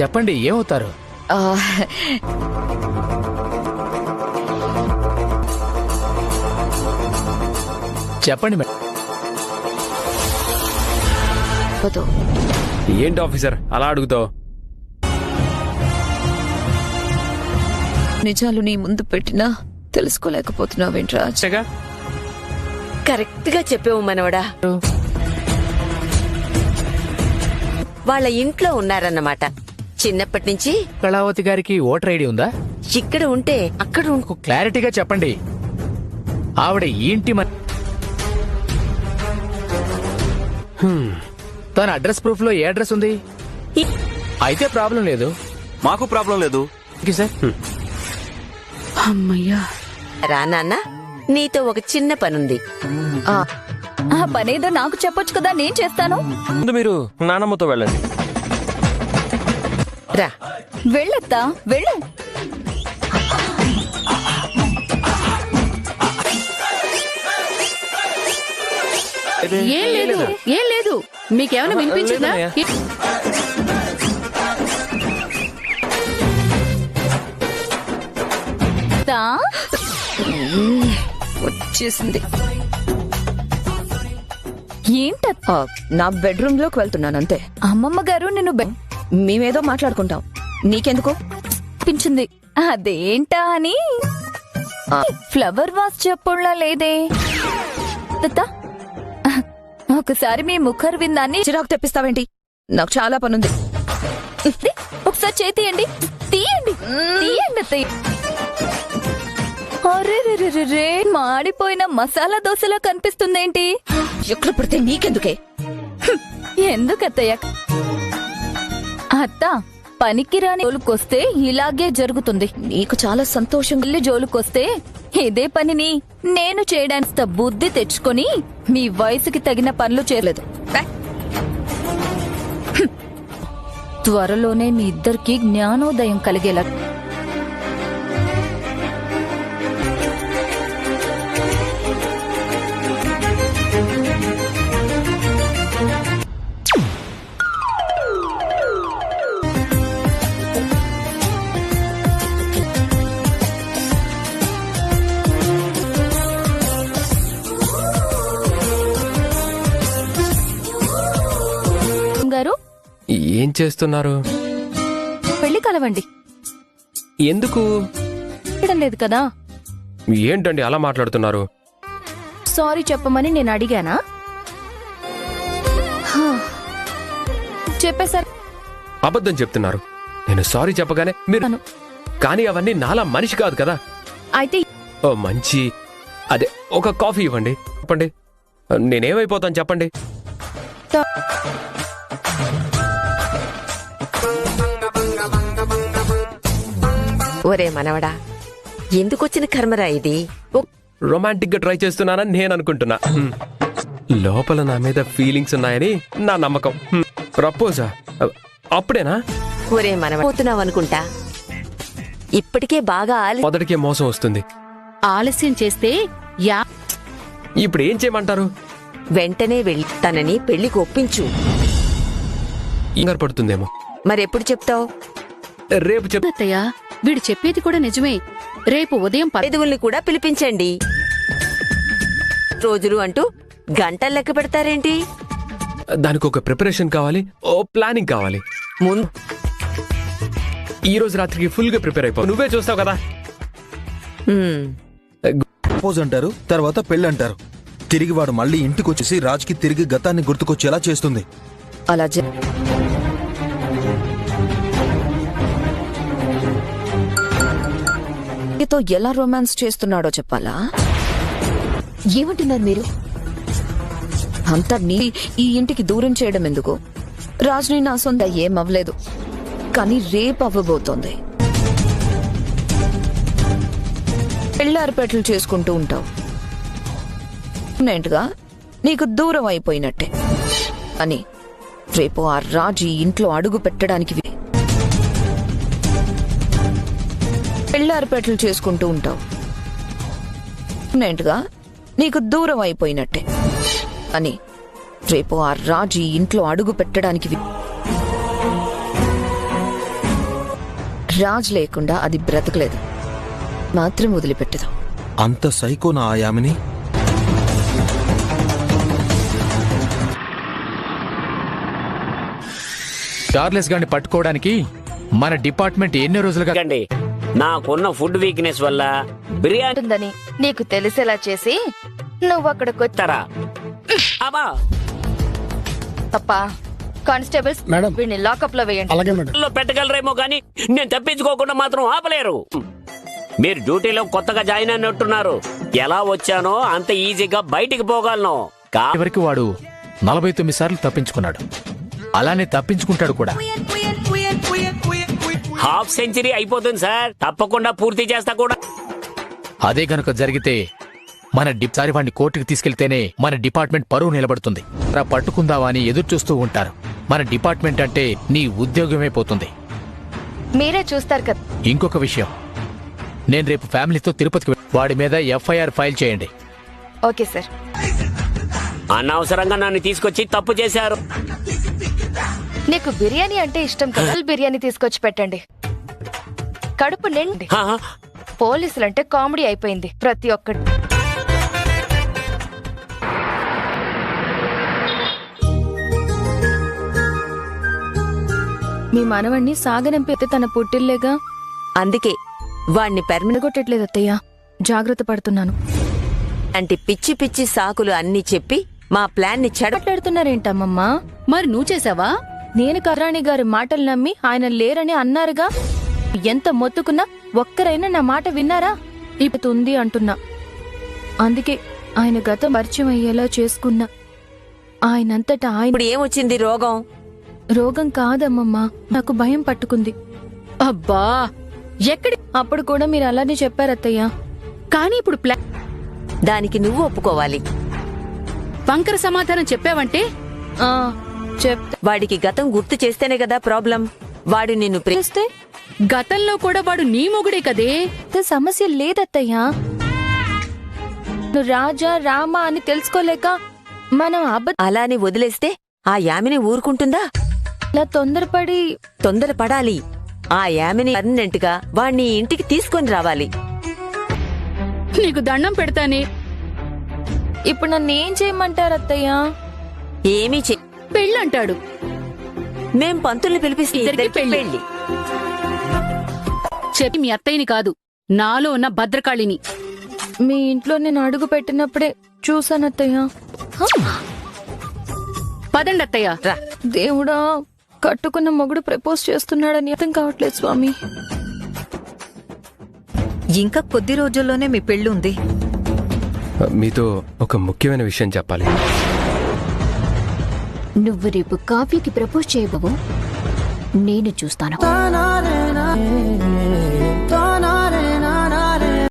చెప్పండి ఏమవుతారు? ఆ, చెప్పండి మేడం. వద్దు. ఏంటి ఆఫీసర్? అలా అడుగుతావు? నిజాలు నీ ముందు పెట్టినా తెలుసుకోలేకపోతున్నావేంటి రాజ్ కరెక్ట్గా చెప్పావు మనవడా. వాళ్ళ ఇంట్లో ఉన్నారన్నమాట. చిన్నప్పటి నుంచి కళావతి గారికి ఓటర్ ఐడి ఉందా? ఇక్కడ ఉంటే అక్కడ నాకు క్లారిటీగా చెప్పండి. ఆవిడ ఈ ఇంటి మ- తన అడ్రస్ ప్రూఫ్లో ఏ అడ్రస్ ఉంది? అయితే ప్రాబ్లం లేదు. మాకు ప్రాబ్లం లేదు. ఓకే సార్ అమ్మయ్యా. రా నాన్న. నీతో ఒక చిన్న పనుంది. ఆ, ఆ పనేదో నాకు చెప్పొచ్చు కదా నేను చేస్తాను? ముందు మీరు నానమ్మతో వెళ్ళండి. రా. వెళ్ళొత్తా వెళ్ళు. ఏం లేదు ఏం లేదు. మీకేమైనా వినిపించిందా? వచ్చేసింది. ఏంట నా బెడ్రూమ్లోకి వెళ్తున్నాను అంతే. అమ్మమ్మ గారు నిన్ను మేమేదో మాట్లాడుకుంటాం. నీకెందుకు? బెప్పించింది అదేంటా అని? ఫ్లవర్ వాస్ చెప్పుళ్ళ లేదే. తాత, ఒకసారి మీ ముఖర్ విందాన్ని. చిరాకు తెప్పిస్తావేంటి? నాకు చాలా పనుంది. ఒకసారి చేతియండి. తీయండి. తీయండి అత్తయ్య. అరే మాడిపోయిన మసాలా దోశలా కనిపిస్తుందేంటి? ఎక్కడ పడితే నీకెందుకే? ఎందుకత్తయ్య? అత్త పనికిరాని జోలుకొస్తే ఇలాగే జరుగుతుంది. నీకు చాలా సంతోషం. ఇల్లు జోలుకొస్తే ఇదే పనిని నేను చేయడానికి బుద్ధి తెచ్చుకొని మీ వయసుకి తగిన పనులు చేయలేదు. త్వరలోనే మీ ఇద్దరికి జ్ఞానోదయం కలిగేలా ఏం చేస్తున్నారు? పెళ్ళి కలవండి. ఎందుకు? లేదు కదా. ఏంటండి అలా మాట్లాడుతున్నారు? సారీ చెప్పమని నేను అడిగానా? హా. చెప్పేశారు. అబద్ధం చెప్తున్నారు. నేను సారీ చెప్పగానే మీరు. కానీ అవన్నీ నాలా మనిషి కాదు కదా. అయితే ఓ మంచి. అదే ఒక కాఫీ ఇవ్వండి. చెప్పండి. నేనేమైపోతాను చెప్పండి. ఒరే మనవడా ఎందుకొచ్చిన కర్మరా ఇది? రొమాంటిక్గా ట్రై చేస్తున్నానని నేను అనుకుంటున్నా. లోపల నా మీద ఫీలింగ్స్ ఉన్నాయని నా నమ్మకం. ప్రపోజా అప్పుడేనా? ఒరే మనవ పోతున్నావు అనుకుంటా ఇప్పటికే బాగా మొదటికే మోసం వస్తుంది. ఆలస్యం చేస్తే యా ఇప్పుడు ఏం చేయమంటారు? వెంటనే వెళ్ళి తనని పెళ్ళికి ఒప్పించు. ఇంగారు పడుతుందేమో. మరెప్పుడు చెప్తావు? రేపు చెప్ అత్తయ్య వీడు చెప్పేది కూడా నిజమే. రేపు ఉదయం పది పెదవుల్ని కూడా పిలిపించండి. రోజులు అంటూ గంటలు లెక్క పెడతారేంటి? దానికి ఒక ప్రిపరేషన్ కావాలి ఓ ప్లానింగ్ కావాలి. ముందు ఈ రోజు రాత్రికి ఫుల్గా ప్రిపేర్ అయిపో. నువ్వే చూస్తావు కదా. ప్రపోజ్ అంటారు తర్వాత పెళ్ళి అంటారు. తిరిగి వాడు మళ్ళీ ఇంటికి వచ్చేసి రాజ్కి తిరిగి గతాన్ని గుర్తుకొచ్చేలా చేస్తుంది. అలా అమ్మాయితో తో ఎలా రొమాన్స్ చేస్తున్నాడో చెప్పాలా? ఏమంటున్నారు మీరు? అంతా నీ ఈ ఇంటికి దూరం చేయడం ఎందుకు? రాజుని నా సొంత ఏం అవ్వలేదు. కానీ రేపు అవ్వబోతోంది. పెళ్ళారిపేటలు చేసుకుంటూ ఉంటావు. నేంటుగా? నీకు దూరం అయిపోయినట్టే. అని రేపు ఆ రాజు ఇంట్లో అడుగు పెట్టడానికి పెళ్ళారిపేటలు చేసుకుంటూ ఉంటావు. నేంటుగా నీకు దూరం అయిపోయినట్టే. అని రేపు ఆ రాజు ఈ ఇంట్లో అడుగు పెట్టడానికి వీ- రాజ్ లేకుండా అది బ్రతకలేదు. మాత్రం వదిలిపెట్టదు. అంత సైకోనా ఆ యామిని? చార్లెస్ గారిని పట్టుకోవడానికి మన డిపార్ట్మెంట్ ఎన్ని రోజులుగా నాకున్న ఫుడ్ వీక్నెస్ వల్ల బిర్యానీ ఉంటుందని నీకు తెలిసేలా చేసి నువ్వు అక్కడికి తరా అబ్బా! తప్ప కానిస్టేబుల్స్ మేడం. వీడిని లాకప్లో వేయండి. అలాగే మేడం. లో పెట్టగలరేమో కానీ నేను తప్పించుకోకుండా మాత్రం ఆపలేరు. మీరు డ్యూటీలో కొత్తగా జాయిన్ అయినట్టున్నారు. ఎలా వచ్చానో అంత ఈజీగా బయటికి పోగలను. కా- వరకు వాడు నలభై తొమ్మిది సార్లు తప్పించుకున్నాడు. అలానే తప్పించుకుంటాడు కూడా. హాఫ్ సెంచరీ అయిపోతుంది సార్. తప్పకుండా పూర్తి చేస్తా కూడా. అదే గనుక జరిగితే మన డిప్ సారి వాడిని కోర్టుకు తీసుకెళ్తేనే మన డిపార్ట్మెంట్ పరువు నిలబడుతుంది. రా పట్టుకుందావా అని ఎదురు చూస్తూ ఉంటారు. మన డిపార్ట్మెంట్ అంటే నీ ఉద్యోగమే పోతుంది. మీరే చూస్తారు కదా. ఇంకొక విషయం. నేను రేపు ఫ్యామిలీతో తిరుపతికి వెళ్- వాడి మీద ఎఫ్ఐఆర్ ఫైల్ చేయండి. Okay sir. అనవసరంగా నన్ను తీసుకొచ్చి తప్పు చేశారు. నీకు బిర్యానీ అంటే ఇష్టం కదా. బిర్యానీ తీసుకొచ్చి పెట్టండి. కడుపు నిండి. పోలీసులంటే కామెడీ అయిపోయింది ప్రతి ఒక్కటి. మీ మనవణ్ణి సాగనంపితే తన పుట్టిల్లేగా? అందుకే వాణ్ణి పెర్మినెంట్ కొట్టట్లేదు అత్తయ్య. జాగ్రత్త పడుతున్నాను. అంటే పిచ్చి పిచ్చి సాకులు అన్ని చెప్పి మా ప్లాన్ని చెడ మాట్లాడుతున్నారేంటమ్మమ్మా? మరి నువ్వు చేసావా? నేను కరాణి గారి మాటలు నమ్మి ఆయన లేరని అన్నారుగా? ఎంత మొత్తుకున్నా ఒక్కరైనా నా మాట విన్నారా? ఇప్పుడు అంటున్నా. అందుకే ఆయన గతం పరిచయం అయ్యేలా చేసుకున్నా. ఆయనంతటా ఆయన ఇప్పుడు ఏమొచ్చింది రోగం? రోగం కాదమ్మమ్మా నాకు భయం పట్టుకుంది. అబ్బా! ఎక్కడి అప్పుడు కూడా మీరు అలానే చెప్పారత్తయ్య కానీ ఇప్పుడు ప్లా దానికి నువ్వు ఒప్పుకోవాలి. వంకర సమాధానం చెప్పావంటే? ఆ చెప్తే. వాడికి గతం గుర్తు చేస్తేనే కదా ప్రాబ్లం. వాడు నిన్ను ప్రే- చేస్తే గతంలో కూడా వాడు నీ మొగుడే కదే? సమస్య లేదత్తయ్యా. నువ్వు రాజా రామ అని తెలుసుకోలేక మనం అబద్ధం అలాని వదిలేస్తే ఆ యామిని ఊరుకుంటుందా? తొందరపడి తొందర పడాలి ఆ యామిని పర్మనెంట్గా వాణ్ణి ఇంటికి తీసుకొని రావాలి. నీకు దండం పెడతానే. ఇప్పుడు నన్ను ఏం చేయమంటారు అత్తయ్య ఏమీ చె పెళ్ళంటాడు. మేం పంతుల్ని పిలిపిస్తే ఇద్దరికీ పెళ్ళి. చెప్పి మీ అత్తయ్యని కాదు నాలో ఉన్న భద్రకాళిని. మీ ఇంట్లో నేను అడుగు పెట్టినప్పుడే చూసాను అత్తయ్య! పదండి అత్తయ్య. రా. దేవుడా కట్టుకున్న మొగుడు ప్రపోజ్ చేస్తున్నాడని అర్థం కావట్లేదు స్వామి. ఇంకా కొద్ది రోజుల్లోనే మీ పెళ్ళి ఉంది. మీతో ఒక ముఖ్యమైన విషయం చెప్పాలి. నువ్వు రేపు కావ్యకి ప్రపోజ్ చేయబోవు నేను చూస్తాను.